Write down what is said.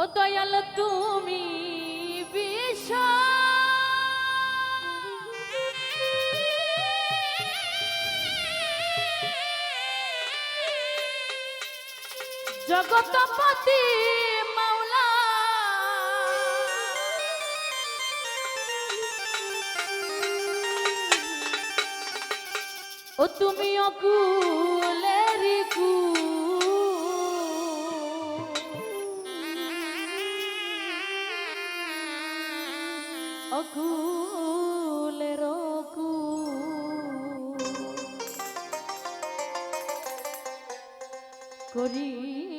ও দয়াল তুমি বিষ জগতপতি মাওলা। ও তুমি অকুলেরি কু অকুলের কু করিও